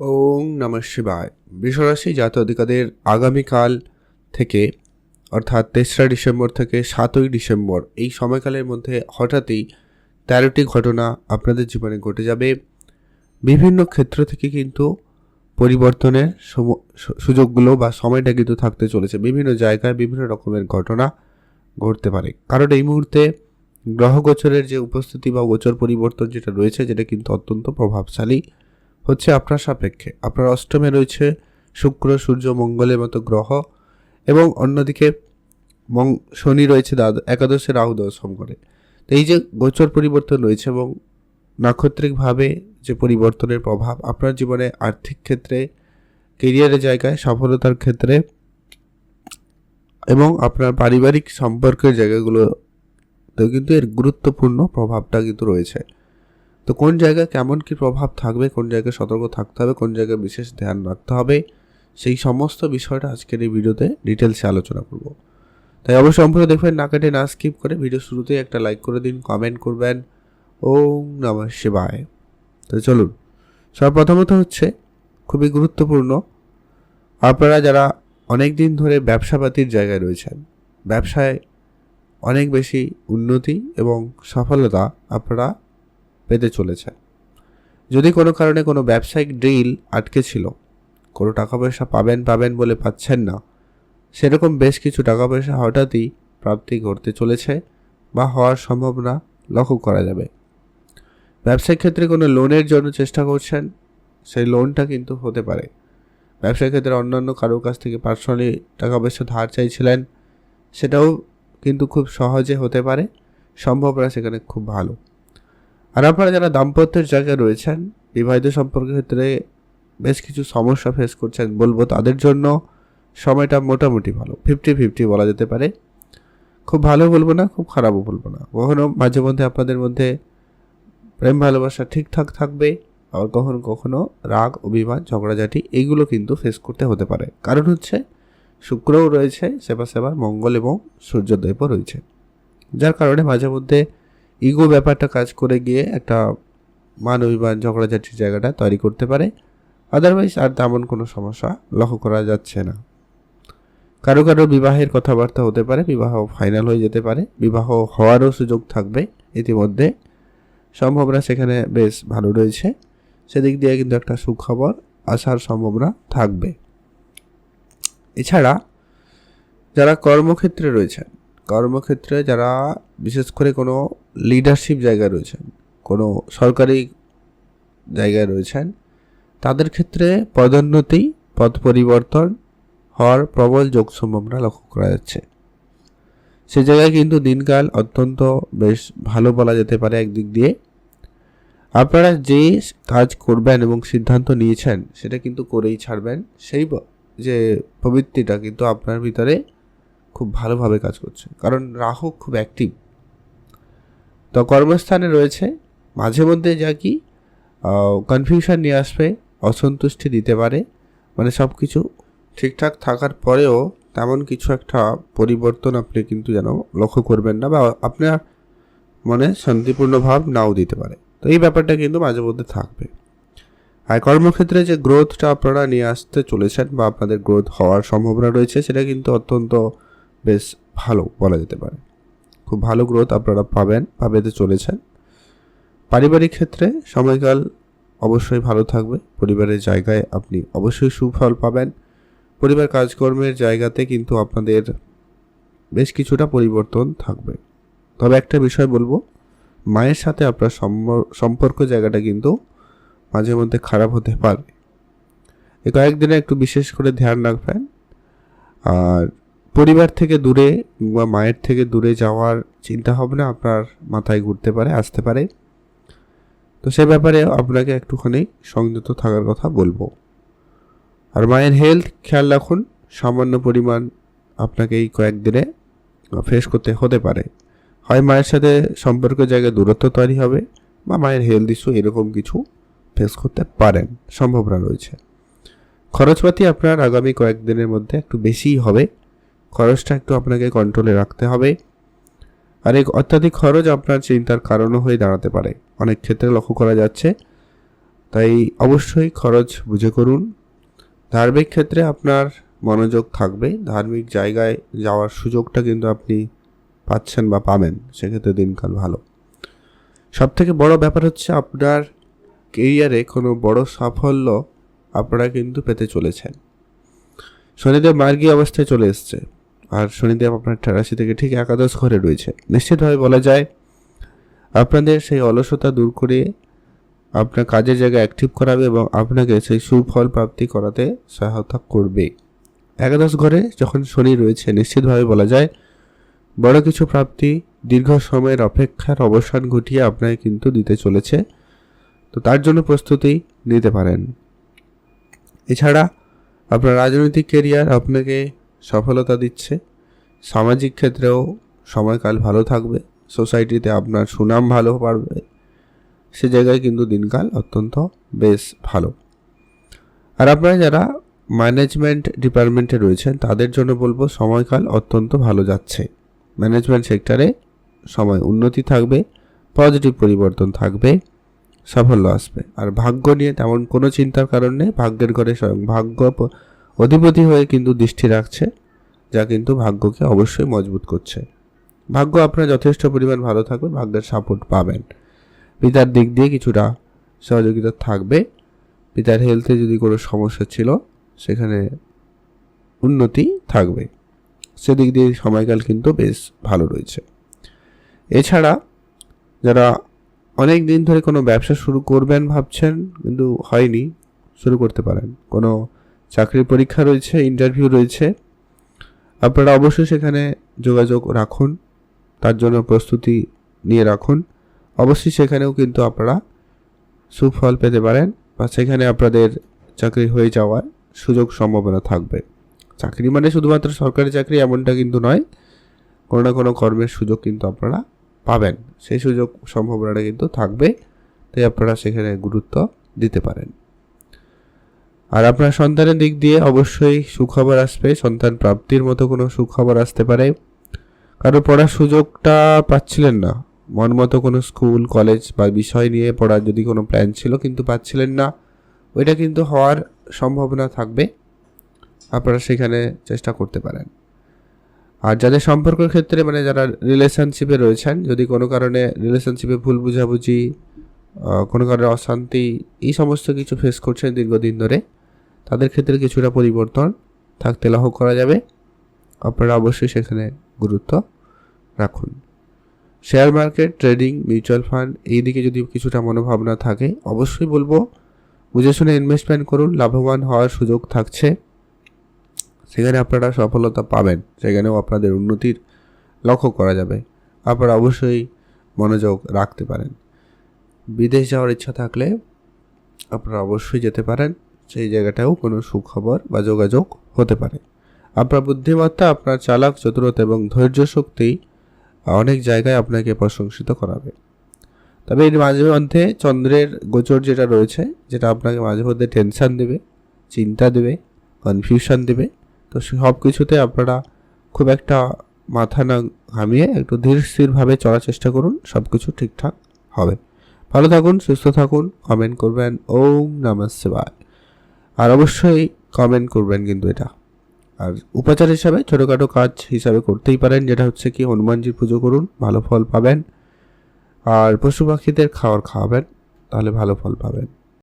ওং নমঃ শিবায়। বৃষরাশি জাত অধিকাদের আগামীকাল থেকে, অর্থাৎ তেসরা ডিসেম্বর থেকে সাতই ডিসেম্বর, এই সময়কালের মধ্যে হঠাৎই তেরোটি ঘটনা আপনাদের জীবনে ঘটে যাবে। বিভিন্ন ক্ষেত্র থেকে কিন্তু পরিবর্তনের সুযোগগুলো বা সময়টা কিন্তু থাকতে চলেছে। বিভিন্ন জায়গায় বিভিন্ন রকমের ঘটনা ঘটতে পারে। কারণ এই মুহূর্তে গ্রহ গোচরের যে উপস্থিতি বা গোচর পরিবর্তন যেটা রয়েছে, যেটা কিন্তু অত্যন্ত প্রভাবশালী। হচ্ছে আপনার সাপেক্ষে। আপনার অষ্টমে রয়েছে শুক্র, সূর্য, মঙ্গলের মতো গ্রহ এবং অন্যদিকে মং, শনি রয়েছে একাদশে রাহু দশম করে। তো এই যে গোচর পরিবর্তন রয়েছে এবং নাক্ষত্রিকভাবে যে পরিবর্তনের প্রভাব, আপনার জীবনে আর্থিক ক্ষেত্রে কেরিয়ারের জায়গায় সফলতার ক্ষেত্রে এবং আপনার পারিবারিক সম্পর্কের জায়গাগুলো কিন্তু এর গুরুত্বপূর্ণ প্রভাবটা কিন্তু রয়েছে। তো কোন জায়গায় কেমন কি প্রভাব থাকবে, কোন জায়গায় সতর্ক থাকতে হবে, কোন জায়গায় বিশেষ ধ্যান রাখতে হবে, সেই সমস্ত বিষয়টা আজকের এই ভিডিওতে ডিটেলসে আলোচনা করব। তাই অবশ্যই সম্পূর্ণ দেখবেন, না কেটে না স্কিপ করে ভিডিও শুরুতেই একটা লাইক করে দিন, কমেন্ট করবেন। ওম নমঃ শিবায়। তো চলুন, সর্বপ্রথমত হচ্ছে খুবই গুরুত্বপূর্ণ, আপনারা যারা অনেক দিন ধরে ব্যবসাপাতির জায়গায় রয়েছেন, ব্যবসায় অনেক বেশি উন্নতি এবং সফলতা আপনারা পেতে চলেছে। যদি কোনো কারণে কোনো ব্যবসায়িক ডিল আটকে ছিল, কোনো টাকা পয়সা পাবেন পাবেন বলে পাচ্ছেন না, সেরকম বেশ কিছু টাকা পয়সা হঠাৎই প্রাপ্তি ঘটতে চলেছে বা হওয়ার সম্ভাবনা লক্ষ্য করা যাবে। ব্যবসায়িক ক্ষেত্রে কোনো লোনের জন্য চেষ্টা করছেন, সেই লোনটা কিন্তু হতে পারে। ব্যবসায়িক ক্ষেত্রে অন্যান্য কারোর কাছ থেকে পার্সোনালি টাকা পয়সা ধার চাইছিলেন, সেটাও কিন্তু খুব সহজে হতে পারে সম্ভাবনা সেখানে খুব ভালো। আর আপনারা যারা দাম্পত্যের জায়গায় রয়েছেন, বিবাহিত সম্পর্কের ক্ষেত্রে বেশ কিছু সমস্যা ফেস করছেন বলব, তাদের জন্য সময়টা মোটামুটি ভালো। ফিফটি ফিফটি বলা যেতে পারে। খুব ভালো বলব না, খুব খারাপও বলব না। কখনো মাঝে মধ্যে আপনাদের মধ্যে প্রেম, ভালোবাসা ঠিকঠাক থাকবে, আবার কখনো কখনো রাগ, অভিমান, ঝগড়াঝাটি এইগুলো কিন্তু ফেস করতে হতে পারে। কারণ হচ্ছে, শুক্রও রয়েছে, সেবা সেবার, মঙ্গল এবং সূর্যোদয়ও রয়েছে। যার কারণে মাঝে মধ্যে ইগো ব্যাপারটা কাজ করে গিয়ে একটা মান অভিমান ঝগড়াঝাটির জায়গাটা তৈরি করতে পারে। আদারওয়াইজ আর তেমন কোনো সমস্যা লক্ষ্য করা যাচ্ছে না। কারও কারও বিবাহের কথাবার্তা হতে পারে, বিবাহ ফাইনাল হয়ে যেতে পারে, বিবাহ হওয়ারও সুযোগ থাকবে ইতিমধ্যে। সম্ভাবনা সেখানে বেশ ভালো রয়েছে। সেদিক দিয়ে কিন্তু একটা সুখবর আসার সম্ভাবনা থাকবে। এছাড়া যারা কর্মক্ষেত্রে রয়েছেন, কর্মক্ষেত্রে যারা বিশেষ করে কোনো লিডারশিপ জায়গায় রয়েছেন, কোনো সরকারি জায়গায় রয়েছেন, তাদের ক্ষেত্রে পদোন্নতি, পদ পরিবর্তন হওয়ার প্রবল যোগ সম্ভাবনা লক্ষ্য করা যাচ্ছে। সে জায়গায় কিন্তু দিনকাল অত্যন্ত বেশ ভালো বলা যেতে পারে একদিক দিয়ে। আপনারা যে কাজ করবেন এবং সিদ্ধান্ত নিয়েছেন, সেটা কিন্তু করেই ছাড়বেন। সেই যে প্রবৃত্তিটা কিন্তু আপনার ভিতরে খুব ভালোভাবে কাজ করছে। কারণ রাহু খুব অ্যাক্টিভ তো কর্মস্থানে রয়েছে। মাঝে মধ্যে যা কি কনফিউশন নিয়ে আসবে, অসন্তুষ্টি দিতে পারে। মানে সব কিছু ঠিকঠাক থাকার পরেও তেমন কিছু একটা পরিবর্তন আপনি কিন্তু যেন লক্ষ্য করবেন না বা আপনার মনে শান্তিপূর্ণ ভাব নাও দিতে পারে। তো এই ব্যাপারটা কিন্তু মাঝে মধ্যে থাকবে। আর কর্মক্ষেত্রে যে গ্রোথটা আপনারা নিয়ে আসতে চলেছেন বা আপনাদের গ্রোথ হওয়ার সম্ভাবনা রয়েছে, সেটা কিন্তু অত্যন্ত বেশ ভালো বলা যেতে পারে। খুব ভালো গ্রোথ আপনারা পাবেন পেতে চলেছেন। পারিবারিক ক্ষেত্রে সময়কাল অবশ্যই ভালো থাকবে। পরিবারের জায়গায় আপনি অবশ্যই সুফল পাবেন। পরিবার কাজকর্মের জায়গাতে কিন্তু আপনাদের বেশ কিছুটা পরিবর্তন থাকবে। তবে একটা বিষয় বলব, মায়ের সাথে আপনার সম্পর্ক জায়গাটা কিন্তু মাঝে মধ্যে খারাপ হতে পারে। এই কয়েকদিনে একটু বিশেষ করে ধ্যান রাখবেন। আর পরিবার থেকে দূরে বা মায়ের থেকে দূরে যাওয়ার চিন্তা ভাবনা আপনার মাথায় ঘুরতে পারে, আসতে পারে। তো সে ব্যাপারে আপনাকে একটুখানি সংযত থাকার কথা বলব। আর মায়ের হেলথ খেয়াল রাখুন, সামান্য পরিমাণ আপনাকে এই কয়েকদিনে ফেস করতে হতে পারে। হয় মায়ের সাথে সম্পর্ক জায়গায় দূরত্ব তৈরি হবে বা মায়ের হেলথ ইস্যু এরকম কিছু ফেস করতে পারেন, সম্ভাবনা রয়েছে। খরচপাতি আপনার আগামী কয়েকদিনের মধ্যে একটু বেশিই হবে। খরচটা একটু আপনাকে কন্ট্রোলে রাখতে হবে। আর এই অত্যাধিক খরচ আপনার চিন্তার কারণও হয়ে দাঁড়াতে পারে। অনেক ক্ষেত্রে লক্ষ্য করা যাচ্ছে। তাই অবশ্যই খরচ বুঝে করুন। ধার্মিক ক্ষেত্রে আপনার মনোযোগ থাকবে। ধার্মিক জায়গায় যাওয়ার সুযোগটা কিন্তু আপনি পাচ্ছেন বা পাবেন। সেক্ষেত্রে দিনকাল ভালো। সব থেকে বড় ব্যাপার হচ্ছে আপনার কেরিয়ারে কোনো বড় সাফল্য আপনারা কিন্তু পেতে চলেছেন। শনিদেব মার্গী অবস্থায় চলে এসছে। আর শনিদেব আপনার রাশি থেকে ঠিক একাদশ ঘরে রয়েছে। নিশ্চিতভাবে বলা যায়, আপনাদের সেই অলসতা দূর করে আপনার কাজের জায়গা অ্যাক্টিভ করাবে এবং আপনাকে সেই সুফল প্রাপ্তি করাতে সহায়তা করবে। একাদশ ঘরে যখন শনি রয়েছে, নিশ্চিতভাবে বলা যায়, বড় কিছু প্রাপ্তি দীর্ঘ সময়ের অপেক্ষার অবসান ঘটিয়ে আপনাকে কিন্তু দিতে চলেছে। তো তার জন্য প্রস্তুতি নিতে পারেন। এছাড়া আপনার রাজনৈতিক কেরিয়ার আপনাকে সফলতা দিচ্ছে। সামাজিক ক্ষেত্রেও সময়কাল ভালো থাকবে। সোসাইটিতে আপনার সুনাম ভালো পারবে সে জায়গায় কিন্তু দিনকাল অত্যন্ত বেশ ভালো। আর আপনারা যারা ম্যানেজমেন্ট ডিপার্টমেন্টে রয়েছেন, তাদের জন্য বলব সময়কাল অত্যন্ত ভালো যাচ্ছে। ম্যানেজমেন্ট সেক্টরে সময় উন্নতি থাকবে, পজিটিভ পরিবর্তন থাকবে, সাফল্য আসবে। আর ভাগ্য নিয়ে তেমন কোনো চিন্তার কারণ নেই। ভাগ্যের ঘরে স্বয়ং ভাগ্য অধিপতি হয়ে কিন্তু দৃষ্টি রাখছে, যা কিন্তু ভাগ্যকে অবশ্যই মজবুত করছে। ভাগ্য আপনার যথেষ্ট পরিমাণ ভালো থাকবে ভাগ্যের সাপোর্ট পাবেন। পিতার দিক দিয়ে কিছুটা সহযোগিতা থাকবে। পিতার হেলথে যদি কোনো সমস্যা ছিল, সেখানে উন্নতি থাকবে। সেদিক দিয়ে সময়কাল কিন্তু বেশ ভালো রয়েছে। এছাড়া যারা অনেক দিন ধরে কোনো ব্যবসা শুরু করবেন ভাবছেন, কিন্তু হয়নি, শুরু করতে পারেন। কোনো চাকরির পরীক্ষা রয়েছে ইন্টারভিউ রয়েছে। আপনারা অবশ্যই সেখানে যোগাযোগ রাখুন, তার জন্য প্রস্তুতি নিয়ে রাখুন। অবশ্যই সেখানেও কিন্তু আপনারা সুফল পেতে পারেন বা সেখানে আপনাদের চাকরি হয়ে যাওয়ার সুযোগ সম্ভাবনা থাকবে। চাকরি মানে শুধুমাত্র সরকারি চাকরি এমনটা কিন্তু নয়, কোনো না কোনো কর্মের সুযোগ কিন্তু আপনারা পাবেন। সেই সুযোগ সম্ভাবনাটা কিন্তু থাকবে, তাই আপনারা সেখানে গুরুত্ব দিতে পারেন। আর আপনার সন্তানের দিক দিয়ে অবশ্যই সুখবর আসবে, সন্তান প্রাপ্তির মতো কোনো সুখবর আসতে পারে। কারও পড়ার সুযোগটা পাচ্ছিলেন না। মন মতো কোনো স্কুল, কলেজ বা বিষয় নিয়ে পড়ার যদি কোনো প্ল্যান ছিল কিন্তু পাচ্ছিলেন না। ওইটা কিন্তু হওয়ার সম্ভাবনা থাকবে। আপনারা সেখানে চেষ্টা করতে পারেন। আর যাদের সম্পর্কের ক্ষেত্রে মানে যারা রিলেশনশিপে রয়েছেন, যদি কোনো কারণে রিলেশনশিপে ভুল বুঝাবুঝি কোনো কারণে অশান্তি, এই সমস্ত কিছু ফেস করছেন দীর্ঘদিন ধরে তাদের ক্ষেত্রে কিছুটা পরিবর্তন থাকতে লাভ করা যাবে। আপনারা অবশ্যই সেখানে গুরুত্ব রাখুন। Share market, trading, mutual fund এই দিকে যদি কিছুটা মনোভাবনা থাকে, অবশ্যই বলব, বুঝে শুনে ইনভেস্টমেন্ট করুন, লাভবান হওয়ার সুযোগ থাকছে। সেখানে আপনারা সফলতা পাবেন, সেখানেও আপনাদের উন্নতির লক্ষ্য করা যাবে। আপনারা অবশ্যই মনোযোগ রাখতে পারেন। বিদেশ যাওয়ার ইচ্ছা থাকলে আপনারা অবশ্যই যেতে পারেন। সেই জায়গাটাও কোনো সুখবর বা যোগাযোগ হতে পারে। আপনার বুদ্ধিমত্তা, আপনার চালাক চতুরতা এবং ধৈর্য শক্তি অনেক জায়গায় আপনাকে প্রশংসিত করাবে। তবে এর মাঝে মধ্যে চন্দ্রের গোচর যেটা রয়েছে, যেটা আপনাকে মাঝে মধ্যে টেনশন দেবে, চিন্তা দেবে কনফিউশন দেবে, তো সব কিছুতে আপনারা খুব একটা মাথা না ঘামিয়ে একটু ধীর স্থিরভাবে চলার চেষ্টা করুন, সব কিছু ঠিকঠাক হবে। ভালো থাকুন, সুস্থ থাকুন কমেন্ট করবেন। ওম নমঃ শিবায়। আর অবশ্যই কমেন্ট করবেন কিন্তু এটা। আর উপাচার হিসাবে ছোটোখাটো কাজ হিসাবে করতেই পারেন, যেটা হচ্ছে কি হনুমানজির পুজো করুন, ভালো ফল পাবেন। আর পশু পাখিদের খাওয়ার খাওয়াবেন, তাহলে ভালো ফল পাবেন।